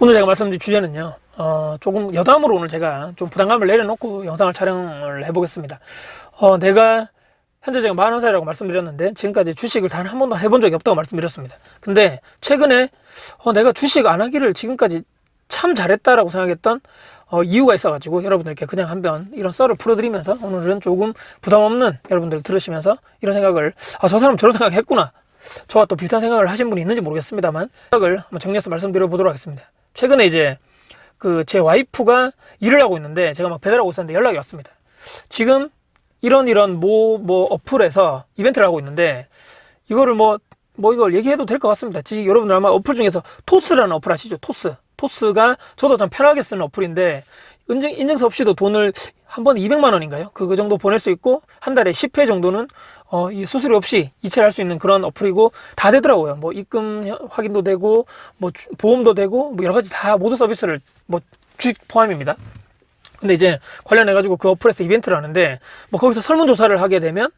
오늘 제가 말씀드린 주제는요. 어, 조금 여담으로 오늘 제가 좀 부담감을 내려놓고 영상을 촬영을 해보겠습니다. 어, 내가 현재 제가 40살이라고 말씀드렸는데 지금까지 주식을 단 한 번도 해본 적이 없다고 말씀드렸습니다. 근데 최근에 어, 내가 주식 안 하기를 지금까지 참 잘했다라고 생각했던 어, 이유가 있어가지고 여러분들께 그냥 한번 이런 썰을 풀어드리면서 오늘은 조금 부담 없는 여러분들 들으시면서 이런 생각을 아 저 사람 저런 생각했구나 저와 또 비슷한 생각을 하신 분이 있는지 모르겠습니다만 생각을 한번 정리해서 말씀드려 보도록 하겠습니다. 최근에 이제 그 제 와이프가 일을 하고 있는데 제가 막 배달하고 있었는데 연락이 왔습니다. 지금 이런 이런 뭐뭐 어플에서 이벤트를 하고 있는데 이거를 뭐뭐 이걸 얘기해도 될 것 같습니다. 지금 여러분들 아마 어플 중에서 토스라는 어플 아시죠? 토스. 토스가 저도 참 편하게 쓰는 어플인데 인증, 인증서 없이도 돈을 한 번에 200만 원인가요? 그, 그 정도 보낼 수 있고 한 달에 10회 정도는 어, 이 수수료 없이 이체를 할수 있는 그런 어플이고 다 되더라고요. 뭐 입금 혀- 확인도 되고 뭐 주- 보험도 되고 뭐 여러 가지 다 모든 서비스를 뭐 주식 포함입니다. 근데 이제 관련해 가지고 그 어플에서 이벤트를 하는데 뭐 거기서 설문 조사를 하게 되면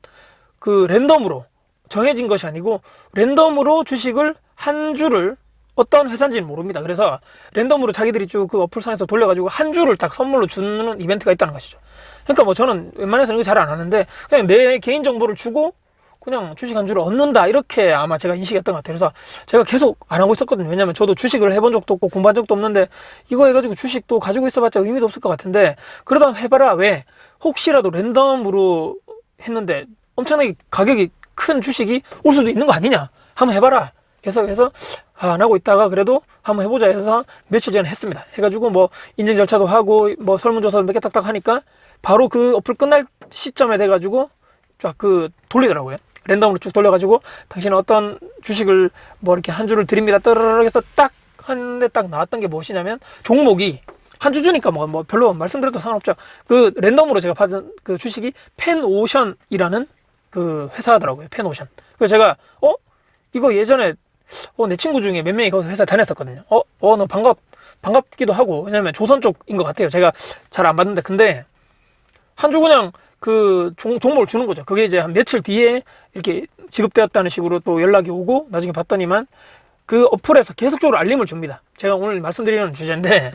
그 랜덤으로 정해진 것이 아니고 랜덤으로 주식을 한 주를 어떤 회사인지는 모릅니다. 그래서 랜덤으로 자기들이 쭉 그 어플상에서 돌려가지고 한 주를 딱 선물로 주는 이벤트가 있다는 것이죠. 그러니까 뭐 저는 웬만해서는 이거 잘 안 하는데 그냥 내 개인 정보를 주고 그냥 주식 한 주를 얻는다 이렇게 아마 제가 인식했던 것 같아요. 그래서 제가 계속 안 하고 있었거든요. 왜냐면 저도 주식을 해본 적도 없고 공부한 적도 없는데 이거 해가지고 주식도 가지고 있어봤자 의미도 없을 것 같은데 그러다 해봐라 왜 혹시라도 랜덤으로 했는데 엄청나게 가격이 큰 주식이 올 수도 있는 거 아니냐 한번 해봐라 그래서 해서 아, 안 하고 있다가 그래도 한번 해보자 해서 며칠 전에 했습니다 해가지고 뭐 인증 절차도 하고 뭐 설문조사도 몇 개 딱딱 하니까 바로 그 어플 끝날 시점에 돼가지고 쫙 그 돌리더라고요 랜덤으로 쭉 돌려가지고 당신은 어떤 주식을 뭐 이렇게 한 주를 드립니다 떠르르 해서 딱한대딱 나왔던 게 무엇이냐면 종목이 한 주 주니까 뭐, 뭐 별로 말씀드려도 상관없죠. 그 랜덤으로 제가 받은 그 주식이 펜오션이라는 그 회사더라고요. 펜오션. 그래서 제가 어 이거 예전에 어, 내 친구 중에 몇 명이 그 회사 다녔었거든요. 어, 어, 너 반갑 반갑기도 하고 왜냐면 조선 쪽인 것 같아요. 제가 잘 안 봤는데 근데 한주 그냥 그 종, 종목을 주는 거죠. 그게 이제 한 며칠 뒤에 이렇게 지급되었다는 식으로 또 연락이 오고 나중에 봤더니만 그 어플에서 계속적으로 알림을 줍니다. 제가 오늘 말씀드리는 주제인데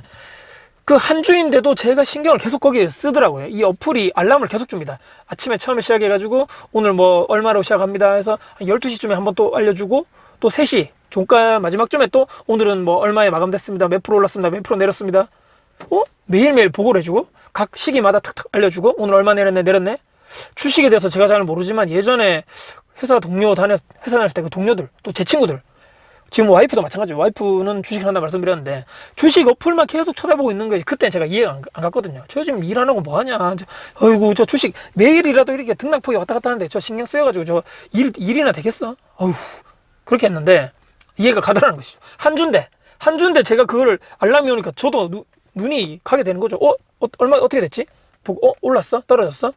그 한 주인데도 제가 신경을 계속 거기에 쓰더라고요. 이 어플이 알람을 계속 줍니다. 아침에 처음에 시작해가지고 오늘 뭐 얼마로 시작합니다 해서 한 12시쯤에 한번 또 알려주고 또 3시 종가 마지막쯤에 또 오늘은 뭐 얼마에 마감됐습니다. 몇 프로 올랐습니다. 몇 프로 내렸습니다. 어? 매일매일 보고를 해주고 각 시기마다 탁탁 알려주고 오늘 얼마 내렸네 내렸네 주식에 대해서 제가 잘 모르지만 예전에 회사 동료 다녔 회사 다녔을 때 그 동료들 또 제 친구들 지금 와이프도 마찬가지예요. 와이프는 주식을 한다 말씀드렸는데 주식 어플만 계속 쳐다보고 있는 거지. 그때 제가 이해가 안, 안 갔거든요. 저 지금 일 안 하고 뭐 하냐. 저, 어이구 저 주식 매일이라도 이렇게 등락폭이 왔다 갔다 하는데 저 신경 쓰여가지고 저 일 일이나 되겠어? 어휴 그렇게 했는데 이해가 가더라는 것이죠. 한 주인데 한 주인데 제가 그거를 알람이 오니까 저도 누- 눈이 가게 되는 거죠. 어, 어 얼마 어떻게 됐지? 보고 어 올랐어? 떨어졌어?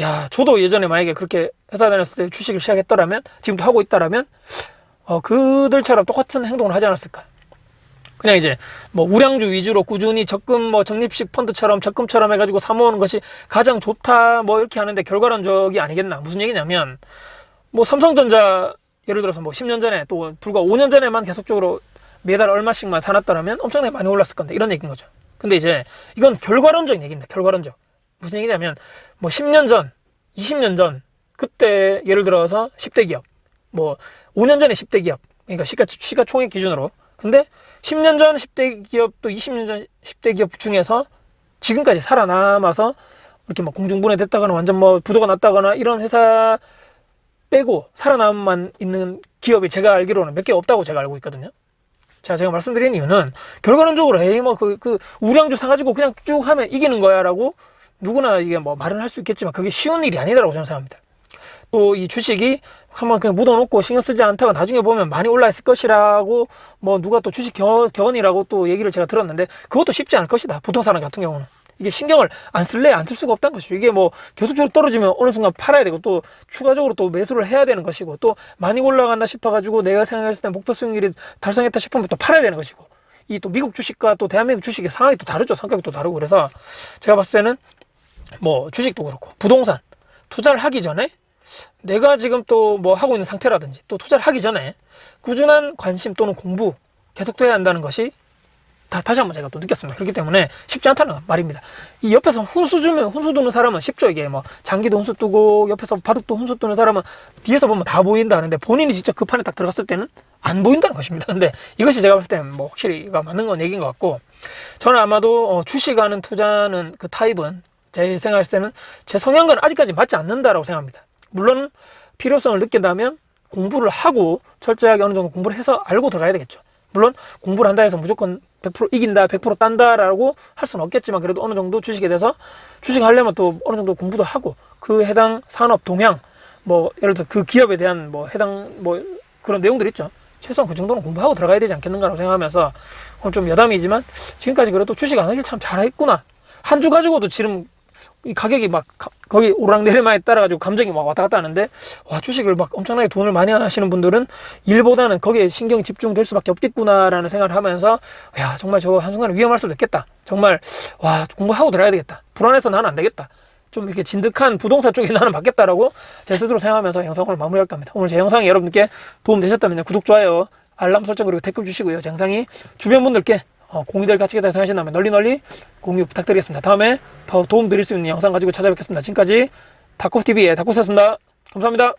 야, 저도 예전에 만약에 그렇게 회사 다녔을 때 주식을 시작했더라면 지금도 하고 있다라면 어, 그들처럼 똑같은 행동을 하지 않았을까? 그냥 이제 뭐 우량주 위주로 꾸준히 적금 뭐 적립식 펀드처럼 적금처럼 해가지고 사 모으는 것이 가장 좋다 뭐 이렇게 하는데 결과론적이 아니겠나 무슨 얘기냐면 뭐 삼성전자 예를 들어서 뭐 10년 전에 또 불과 5년 전에만 계속적으로 매달 얼마씩만 사놨더라면 엄청나게 많이 올랐을 건데 이런 얘기인 거죠. 근데 이제 이건 결과론적인 얘기입니다. 결과론적. 무슨 얘기냐면 뭐 10년 전, 20년 전 그때 예를 들어서 10대 기업 뭐 5년 전에 10대 기업 그러니까 시가 시가총액 기준으로 근데 10년 전 10대 기업 또 20년 전 10대 기업 중에서 지금까지 살아남아서 이렇게 뭐 공중분해됐다거나 완전 뭐 부도가 났다거나 이런 회사 빼고 살아남만 있는 기업이 제가 알기로는 몇 개 없다고 제가 알고 있거든요. 자, 제가 말씀드린 이유는 결과론적으로 에이 뭐그 그 우량주 사가지고 그냥 쭉 하면 이기는 거야라고 누구나 이게 뭐 말은 할 수 있겠지만 그게 쉬운 일이 아니다라고 저는 생각합니다. 또 이 주식이 한번 그냥 묻어놓고 신경 쓰지 않다가 나중에 보면 많이 올라 있을 것이라고 뭐 누가 또 주식 겨, 견이라고 또 얘기를 제가 들었는데 그것도 쉽지 않을 것이다. 보통 사람 같은 경우는. 이게 신경을 안 쓸래 안 쓸 수가 없다는 것이죠. 이게 뭐 계속적으로 떨어지면 어느 순간 팔아야 되고 또 추가적으로 또 매수를 해야 되는 것이고 또 많이 올라간다 싶어가지고 내가 생각했을 때 목표 수익률이 달성했다 싶으면 또 팔아야 되는 것이고 이 또 미국 주식과 또 대한민국 주식의 상황이 또 다르죠. 성격이 또 다르고 그래서 제가 봤을 때는 뭐 주식도 그렇고 부동산 투자를 하기 전에 내가 지금 또 뭐 하고 있는 상태라든지 또 투자를 하기 전에 꾸준한 관심 또는 공부 계속돼야 한다는 것이 다, 다시 한번 제가 또 느꼈습니다. 그렇기 때문에 쉽지 않다는 말입니다. 이 옆에서 훈수 주면 훈수 두는 사람은 쉽죠. 이게 뭐 장기도 훈수 뜨고 옆에서 바둑도 훈수 뜨는 사람은 뒤에서 보면 다 보인다 하는데 본인이 직접 그 판에 딱 들어갔을 때는 안 보인다는 것입니다. 근데 이것이 제가 봤을 때는 뭐 확실히 맞는 건 얘기인 것 같고 저는 아마도 어, 주식하는 투자는 그 타입은 제 생각했을 때는 제 성향과는 아직까지 맞지 않는다라고 생각합니다. 물론 필요성을 느낀다면 공부를 하고 철저하게 어느 정도 공부를 해서 알고 들어가야 되겠죠. 물론 공부를 한다 해서 무조건 100% 이긴다, 100% 딴다라고 할 수는 없겠지만 그래도 어느 정도 주식에 대해서 주식 하려면 또 어느 정도 공부도 하고 그 해당 산업 동향 뭐 예를 들어 그 기업에 대한 뭐 해당 뭐 그런 내용들 있죠. 최소한 그 정도는 공부하고 들어가야 되지 않겠는가라고 생각하면서 오늘 좀 여담이지만 지금까지 그래도 주식 안 하길 참 잘했구나. 한 주 가지고도 지금 이 가격이 막 가- 거기 오랑내리만에 따라 가지고 감정이 막 왔다 갔다 하는데 와 주식을 막 엄청나게 돈을 많이 하시는 분들은 일보다는 거기에 신경이 집중될 수밖에 없겠구나라는 생각을 하면서 야 정말 저 한순간에 위험할 수도 있겠다. 정말 와 공부하고 들어야 되겠다. 불안해서 나는 안 되겠다. 좀 이렇게 진득한 부동산 쪽에 나는 받겠다라고 제 스스로 생각하면서 영상을 마무리할까 합니다. 오늘 제 영상이 여러분께 도움 되셨다면 구독 좋아요 알람 설정 그리고 댓글 주시고요. 제 영상이 주변 분들께 어, 공유될 가치가 있다고 생각하신다면 널리 널리 공유 부탁드리겠습니다. 다음에 더 도움 드릴 수 있는 영상 가지고 찾아뵙겠습니다. 지금까지 다쿠TV의 다쿠스였습니다. 감사합니다.